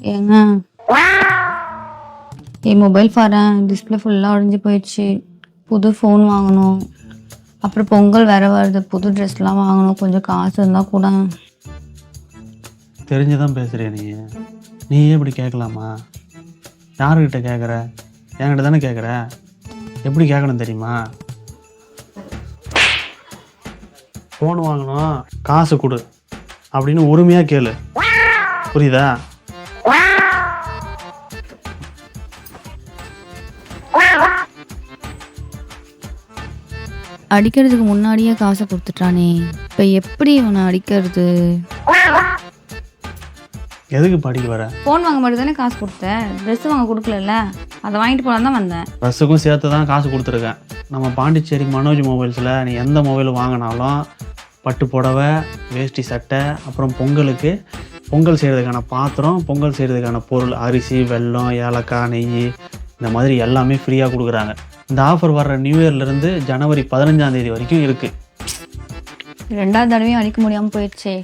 ஏங்க? என் மொபைல் பாரேன். டிஸ்பிளே ஃபுல்லாக உடஞ்சி போயிடுச்சு. புது ஃபோன் வாங்கணும். அப்புறம் பொங்கல் வேற வருது. புது ட்ரெஸ்லாம் வாங்கணும். கொஞ்சம் காசு இருந்தால் கூட. தெரிஞ்சுதான் பேசுறிய நீ? நீயே இப்படி கேட்கலாமா? யாருக்கிட்ட கேட்குற? என்கிட்ட தானே கேட்குற? எப்படி கேட்கணும் தெரியுமா? ஃபோன் வாங்கணும். காசு கொடு. அப்படின்னு உரிமையாக கேளு. புரியுதா? அடிக்கிறதுக்கு முன்னாடியே காசை கொடுத்துட்டானே. இப்போ எப்படி இவனை அடிக்கிறது? எதுக்கு படிக்க வர? ஃபோன் வாங்க மட்டும் தானே காசு கொடுத்தேன் ட்ரெஸ் வாங்க கொடுக்கலல்ல? அதை வாங்கிட்டு போகலாம் தான் வந்தேன். ட்ரெஸ்ஸுக்கும் சேர்த்து தான் காசு கொடுத்துருக்கேன். நம்ம பாண்டிச்சேரி மனோஜ் மொபைல்ஸில் நீ எந்த மொபைல் வாங்கினாலும் பட்டு புடவை வேஷ்டி சட்டை அப்புறம் பொங்கலுக்கு பொங்கல் செய்கிறதுக்கான பாத்திரம் பொங்கல் செய்கிறதுக்கான பொருள் அரிசி வெல்லம் ஏலக்காய் நெய் இந்த மாதிரி எல்லாமே ஃப்ரீயாக கொடுக்குறாங்க. இந்த ஆஃபர் வர்ற நியூ இயர்லேருந்து ஜனவரி பதினஞ்சாம் தேதி வரைக்கும் இருக்குது ரெண்டாவது தடவையும் அழிக்க முடியாமல் போயிடுச்சே.